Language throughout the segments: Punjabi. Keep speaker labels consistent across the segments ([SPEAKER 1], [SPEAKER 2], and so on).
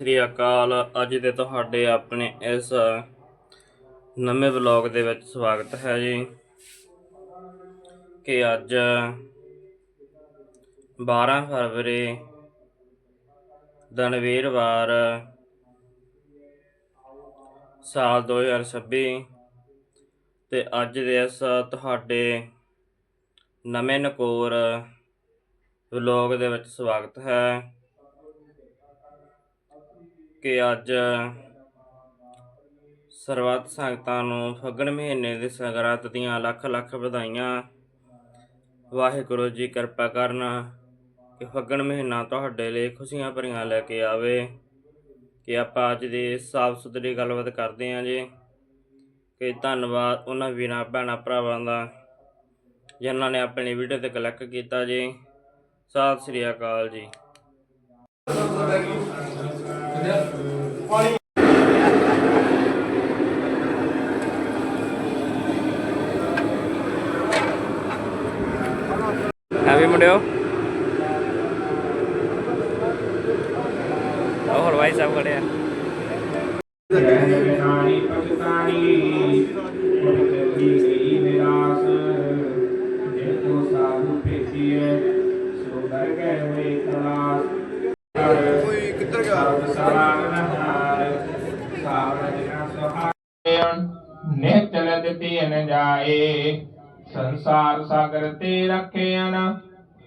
[SPEAKER 1] ਸ੍ਰੀ ਅਕਾਲ। ਅੱਜ ਦੇ ਤੁਹਾਡੇ ਆਪਣੇ ਇਸ ਨਵੇਂ ਵਲੌਗ ਦੇ ਵਿੱਚ ਸਵਾਗਤ ਹੈ ਜੀ। ਕਿ ਅੱਜ 12 ਫਰਵਰੀ, ਦਿਨ ਵੀਰਵਾਰ, ਸਾਲ 2026 ਤੇ ਅੱਜ ਦੇ ਇਸ ਤੁਹਾਡੇ ਨਵੇਂ ਨਕੋਰ ਵਲੌਗ ਦੇ ਵਿੱਚ ਸਵਾਗਤ ਹੈ। ਕਿ ਅੱਜ ਸਰਬੱਤ ਸੰਗਤਾਂ ਨੂੰ ਫੱਗਣ ਮਹੀਨੇ ਦੇ ਸੰਗਰਾਂਦ ਦੀਆਂ ਲੱਖ ਲੱਖ ਵਧਾਈਆਂ। ਵਾਹਿਗੁਰੂ ਜੀ ਕਿਰਪਾ ਕਰਨ ਕਿ ਫੱਗਣ ਮਹੀਨਾ ਤੁਹਾਡੇ ਲਈ ਖੁਸ਼ੀਆਂ ਭਰੀਆਂ ਲੈ ਕੇ ਆਵੇ। ਕਿ ਆਪਾਂ ਅੱਜ ਦੀ ਸਾਫ਼ ਸੁਥਰੀ ਗੱਲਬਾਤ ਕਰਦੇ ਹਾਂ ਜੀ। ਕਿ ਧੰਨਵਾਦ ਉਹਨਾਂ ਵੀਰਾਂ, ਭੈਣਾਂ, ਭਰਾਵਾਂ ਦਾ ਜਿਨ੍ਹਾਂ ਨੇ ਆਪਣੀ ਵੀਡੀਓ ਤੇ ਕਲਿੱਕ ਕੀਤਾ ਜੀ। ਸਤਿ ਸ੍ਰੀ ਅਕਾਲ ਜੀ। ਹੈ ਵੀ ਮੁੰਡਿਓ ਆਹ ਹਲਵਾਈ ਸਾਹਿਬ
[SPEAKER 2] ਕਿੱਧਰ ਗਿਆ
[SPEAKER 3] ਸਰਾਗ ਨਹਾਰ ਜਾਏ, ਸੰਸਾਰ ਸਾਗਰ ਤੇ ਰੱਖਿਆਨ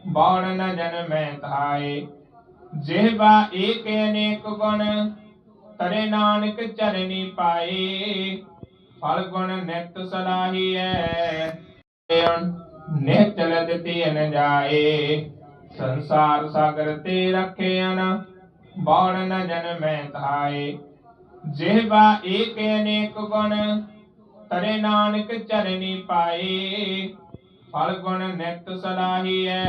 [SPEAKER 3] ਬਾਣ ਨ ਜਨ ਧਾਏ। ਜਿਹਵਾ ਏਕ ਅਨੇਕ ਗੁਣ, ਤਰੇ ਨਾਨਕ ਚਰਨੀ ਪਾਏ। ਫਲ ਗੁਣ ਨਿਤ ਸਲਾਹੀਐ ਨਿਤ ਚਲਤ ਤੀਨ ਜਾਏ, ਸੰਸਾਰ ਸਾਗਰ ਤੇ ਰੱਖਿਆਨ ਬਾਣ ਨ ਜਨ ਮੈਂ ਧਾਏ ਜਿਹਵਾ ਏਕ ਅਨੇਕ ਗੁਣ ਤਰੇ ਨਾਨਕ ਚਰਨੀ ਪਾਏ। ਫਲ ਗੁਣ ਨਿਤ ਸਲਾਹੀਐ।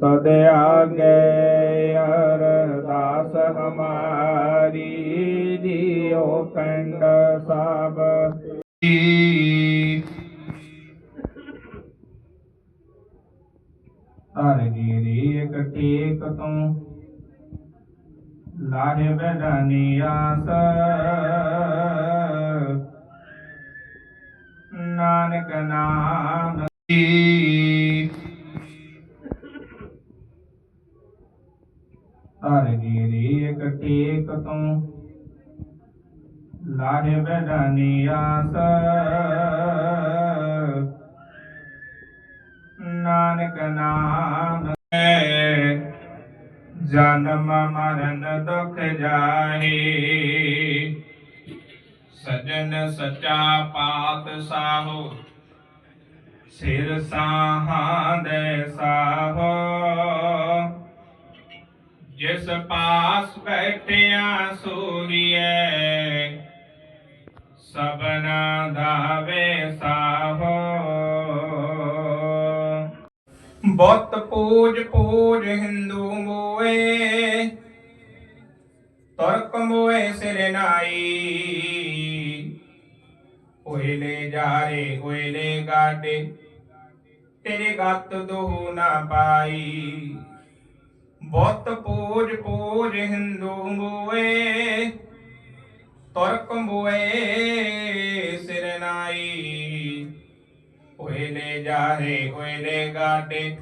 [SPEAKER 3] ਤਦ ਆਗੇ ਅਰਦਾਸ ਹਮਾਰੀ ਦਿਓ ਪਿੰਡ ਸਭ ਹਰ ਗਿਰੀ ਇਕ ਟੇਕ ਤੂੰ ਲਾਹੇ ਬੈਠਾਨੀ ਨਾਨਕ ਨਾਮ ਦੀ ਹਰ ਗਿਰੀ ਇਕ ਟੇਕ ਤੂੰ। ਲਾਹੇ ਬੈਠਾਨੀ ਨਾਨਕ ਨਾਮ ਜਨਮ ਮਰਨ ਦੁਖ ਜਾਹੀ। ਸਜਣ ਸਚਾ ਪਾਤ ਸਾਹੋ ਸਿਰ ਸਾਹਾਂ ਦੇ ਸਾਹੋ। ਜਿਸ ਪਾਸ ਬੈਠਿਆ ਸੂਰੀਐ ਸਬਨਾ ਧਾਵੇ ਸਾਹੋ। ਬੁੱਤ ਪੂਜ ਪੂਜ ਹਿੰਦੂ ਮੋਏ ਤੁਰਕ ਮੋਏ ਸਿਰ ਨਾਈ। ਹੋਏ ਲੈ ਜਾਰੇ, ਹੋਏ ਲੈ ਗਾਡੇ। ਤੇਰੇ ਗੱਤ ਦੋ ਨਾ ਪਾਈ। ਬੁੱਤ ਪੂਜ ਪੂਜ ਹਿੰਦੂ ਮੋਏ। ਤੁਰਕ ਮੋਏ ਸਿਰ ਨਾਈ। ਹੋਏ ਲੈ ਜਾਰੇ, ਹੋਏ ਲੈ ਗਾਡੇ।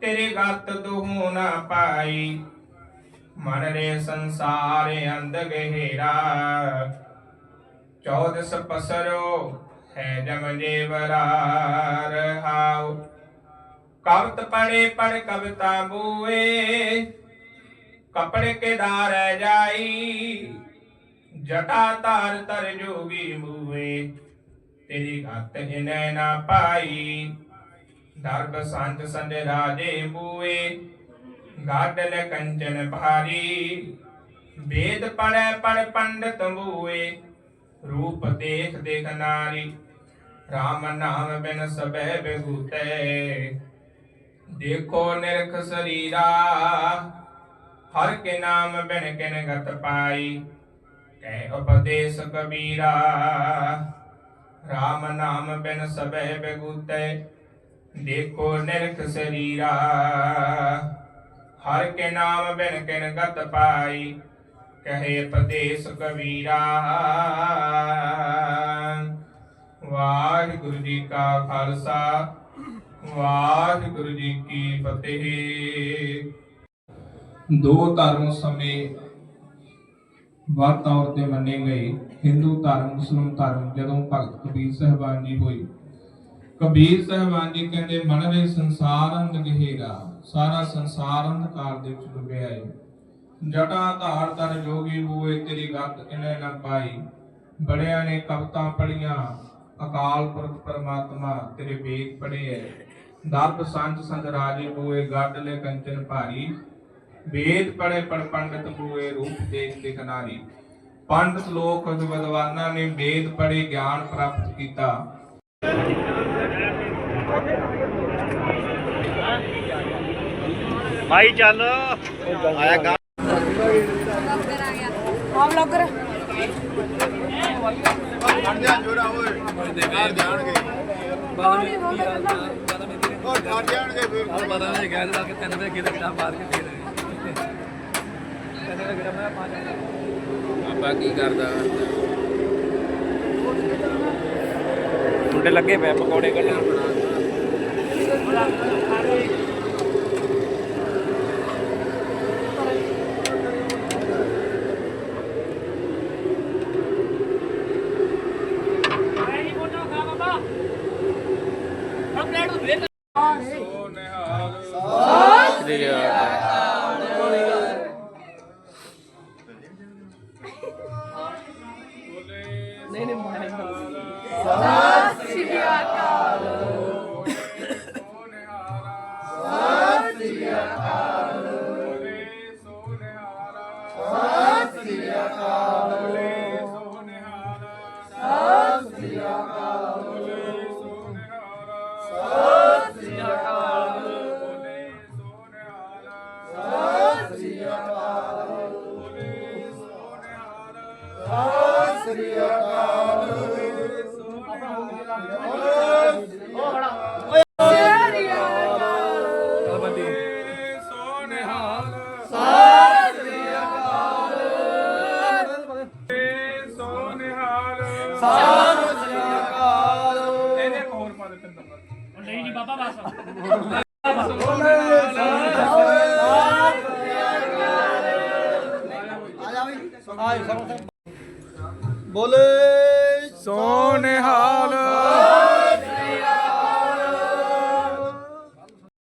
[SPEAKER 3] ਤੇਰੇ ਗੱਤ ਦੁਹੂ ਨਾ ਪਾਈ। ਮਨ ਰੇ ਸੰਸਾਰ ਅੰਧ ਗਹਿਰਾ। ਚੌਦਸ ਪਸਰੋ ਹੈ ਜਮ ਜੇਵਰਾ ਰਹਾਉ ਕਵਤ ਪੜੇ ਪੜ ਕਵਤਾ ਬੂਏ। ਕਪੜੇ ਕੇ ਦਾਰ ਜਾਈ। ਜਟਾ ਤਾਰ ਤਰ ਜੋਗੀ ਮੂਏ। ਤੇਰੀ ਗੱਤ ਇਨੈ ਨਾ ਪਾਈ। ਦਰਬ ਸੰਤ ਸੰਜ ਰਾਜੇ ਬੂਏ, ਗਾਡਲ ਕੰਚਨ ਭਾਰੀ, ਵੇਦ ਪੜੈ ਪੜ ਪੰਡਤ ਬੂਏ, ਰੂਪ ਦੇਖ ਦੇਖ ਨਾਰੀ RAM ਨਾਮ ਬਿਨ ਸਬੈ ਬਿਗੂਤੈ। ਦੇਖੋ ਨਿਰਖ ਸਰੀਰਾ, ਹਰ ਕੇ ਨਾਮ ਬਿਨ ਕਿਨ ਗਤ ਪਾਈ ਕਹਿ ਉਪਦੇਸ਼ ਕਬੀਰਾ। RAM ਨਾਮ ਬਿਨ ਸਬੈ ਬਿਗੂਤੈ ਦੇਖੋ ਨਿਰਖ ਸਰੀਰਾ, ਹਰ ਕੇ ਨਾਮ ਬਿਨ ਕਿਨ ਗਤ ਪਾਈ, ਕਹੇ ਪਦੇਸ ਕਬੀਰਾ। ਵਾਹਿਗੁਰੂ ਜੀ ਕਾ ਖਾਲਸਾ, ਵਾਹਿਗੁਰੂ ਜੀ ਕੀ ਫਤਿਹ। ਦੋ ਧਰਮ ਸਮੇਂ ਵਾਰ ਤੌਰ ਤੇ ਮੰਨੇ ਗਏ। ਹਿੰਦੂ ਧਰਮ ਮੁਸਲਮ ਧਰਮ, ਜਦੋਂ ਭਗਤ ਕਬੀਰ ਸਾਹਿਬਾਨ ਜੀ ਹੋਏ ਕਬੀਰ ਸਾਹਿਬਾਨ ਜੀ ਕਹਿੰਦੇ, ਮਨ ਵਿੱਚ ਸੰਸਾਰ ਅੰਧ ਗਹਿਰਾ, ਸਾਰਾ ਸੰਸਾਰ ਅੰਧਕਾਰ ਦੇ ਵਿੱਚ ਡੁੱਬਿਆ ਹੈ ਜਟਾ ਧਾਰ ਤਰ ਜੋਗੀ ਬੂਏ ਤੇਰੀ ਗੱਤ ਇਹਨੇ ਨਾ ਪਾਈ। ਬੜਿਆਂ ਨੇ ਕਵਤਾਂ ਪੜੀਆਂ ਅਕਾਲ ਪੁਰਖ ਪਰਮਾਤਮਾ ਤੇਰੇ ਵੇਦ ਪੜੇ ਐ। ਦਰਬ ਸੰਚ ਸੰਗ ਰਾਜੇ ਬੂਏ ਗੱਡ ਲੈ ਕੰਚਨ ਭਾਰੀ। ਵੇਦ ਪੜੇ ਪੜ ਪੰਡਤ ਬੂਏ ਰੂਪ ਦੇਖ ਤੇ ਪੰਡਤ ਲੋਕ ਵਿਦਵਾਨਾਂ ਨੇ ਵੇਦ ਪੜੇ ਗਿਆਨ ਪ੍ਰਾਪਤ ਕੀਤਾ।
[SPEAKER 1] ਭਾਈ ਚੱਲ।
[SPEAKER 4] ਹਾਂ ਬਲੌਗਰ
[SPEAKER 2] ਖੜ ਜਾ ਜੋਰਾ ਓਏ। ਬਾਹਰ ਜਾਣਗੇ ਉਹ ਖੜ ਜਾਣਗੇ ਫਿਰ।
[SPEAKER 5] ਪਤਾ ਨਹੀਂ ਕਹਿ ਦਿੱਤਾ ਕਿ ਤੈਨੂੰ ਤੇ ਕਿਤੇ ਕਿਹੜਾ ਮਾਰ ਕੇ ਦੇ
[SPEAKER 3] ਆਪਾਂ ਕੀ ਕਰਦਾ?
[SPEAKER 1] ਮੁੰਡੇ ਲੱਗੇ ਪਏ ਪਕੌੜੇ ਕੱਢਣ।
[SPEAKER 5] 감사합니다.
[SPEAKER 2] ਬੋਲੇ
[SPEAKER 3] ਸੋਨਿਹਾਲ।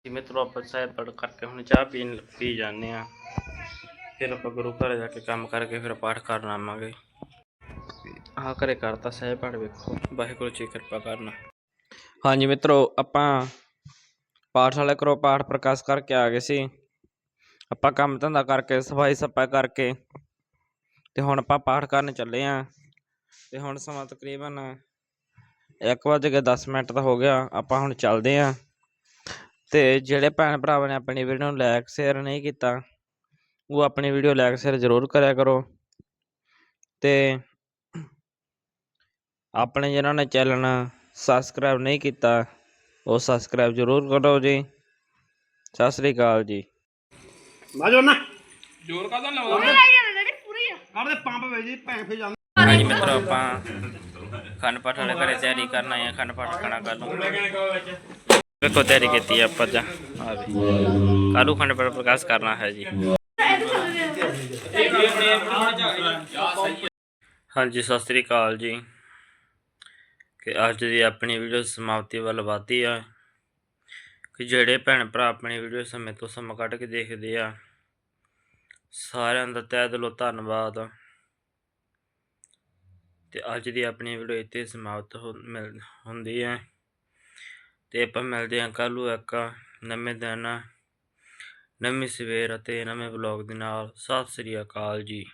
[SPEAKER 1] ਜੀ ਮਿੱਤਰੋ ਆਪਾਂ ਸਾਹਿਬ ਪੜ ਕਰਕੇ ਹੁਣ ਚਾਹ ਪੀਣ ਪੀ ਜਾਂਦੇ ਆ ਫਿਰ ਆਪਾਂ ਗੁਰੂ ਘਰ ਜਾ ਕੇ ਕੰਮ ਕਰਕੇ ਫਿਰ ਪਾਠ ਕਰਨ ਆਵਾਂਗੇ। ਆਹ ਕਰੇ ਕਰਤਾ ਸਾਹਿਬ ਪੜ ਵੇਖੋ। ਵਾਹਿਗੁਰੂ ਜੀ ਕਿਰਪਾ ਕਰਨਾ। ਹਾਂਜੀ ਮਿੱਤਰੋ ਆਪਾਂ ਪਾਠਸ਼ਾਲਾ ਕਰੋ ਪਾਠ ਪ੍ਰਕਾਸ਼ ਕਰਕੇ ਆ ਗਏ ਸੀ। ਆਪਾਂ ਕੰਮ ਧੰਦਾ ਕਰਕੇ ਸਫ਼ਾਈ ਸਫ਼ਾਈ ਕਰਕੇ ਤੇ ਹੁਣ ਆਪਾਂ ਪਾਠ ਕਰਨ ਚੱਲੇ ਆ। ਤੇ ਹੁਣ ਸਮਾਂ ਤਕਰੀਬਨ 1:10 ਮਿੰਟ ਦਾ ਹੋ ਗਿਆ। ਆਪਾਂ ਹੁਣ ਚੱਲਦੇ ਆ। ਤੇ ਜਿਹੜੇ ਭੈਣ ਭਰਾਵਾਂ ਨੇ ਆਪਣੀ ਵੀਡੀਓ ਨੂੰ ਲਾਇਕ ਸ਼ੇਅਰ ਨਹੀਂ ਕੀਤਾ ਉਹ ਆਪਣੀ ਵੀਡੀਓ ਲਾਇਕ ਸ਼ੇਅਰ ਜ਼ਰੂਰ ਕਰਿਆ ਕਰੋ। ਤੇ ਆਪਣੇ ਜਿਨ੍ਹਾਂ ਨੇ ਚੈਨਲ ਸਬਸਕ੍ਰਾਈਬ ਨਹੀਂ ਕੀਤਾ ਉਹ ਸਬਸਕ੍ਰਾਈਬ ਜ਼ਰੂਰ ਕਰੋ ਜੀ। ਸਤਿ ਸ੍ਰੀ ਅਕਾਲ ਜੀ।
[SPEAKER 3] ਜੋਰ ਕਾਹਦਾ ਲਾਉਂਦਾ?
[SPEAKER 2] ਕੱਢ ਪੰਪ ਵੇ ਜੀ ਭੈਂ ਫੇ ਜਾਂਦੇ।
[SPEAKER 1] ਹਾਂਜੀ ਮਿੱਤਰੋ, ਆਪਾਂ ਖੰਡ ਪਾਠ ਵਾਲੇ ਘਰੇ ਤਿਆਰੀ ਕਰਨਾ ਆਏ ਖੰਡ ਪਾਠ ਖਾਣਾ ਕਰ ਲਓ ਵੇਖੋ ਤਿਆਰੀ ਕੀਤੀ ਆਪਾਂ ਜਾ ਆ ਵੀ ਕਾਲੂ ਖੰਡ ਪਾਠ ਪ੍ਰਕਾਸ਼ ਕਰਨਾ ਹੈ ਜੀ। ਹਾਂਜੀ, ਸਤਿ ਸ੍ਰੀ ਅਕਾਲ ਜੀ। ਕਿ ਅੱਜ ਦੀ ਆਪਣੀ ਵੀਡੀਓ ਸਮਾਪਤੀ ਵੱਲ ਵਧਦੀ ਆ। ਕਿ ਜਿਹੜੇ ਭੈਣ ਭਰਾ ਆਪਣੀ ਵੀਡੀਓ ਸਮੇਂ ਤੋਂ ਸਮਾਂ ਕੱਢ ਕੇ ਦੇਖਦੇ ਆ ਸਾਰਿਆਂ ਦਾ ਤਹਿ ਦਿਲੋਂ ਧੰਨਵਾਦ। ਤੇ ਅੱਜ ਦੀ ਆਪਣੀ ਵੀਡੀਓ ਇੱਥੇ ਸਮਾਪਤ ਹੋ- ਮਿਲ, ਹੁੰਦੀ ਹੈ। ਤੇ ਆਪਾਂ ਮਿਲਦੇ ਹਾਂ ਕੱਲ੍ਹ ਨੂੰ ਇੱਕ ਨਵੇਂ ਦਿਨ, ਨਵੀਂ ਸਵੇਰ ਅਤੇ ਨਵੇਂ ਵਲੌਗ ਦੇ ਨਾਲ। ਸਤਿ ਸ੍ਰੀ ਅਕਾਲ ਜੀ।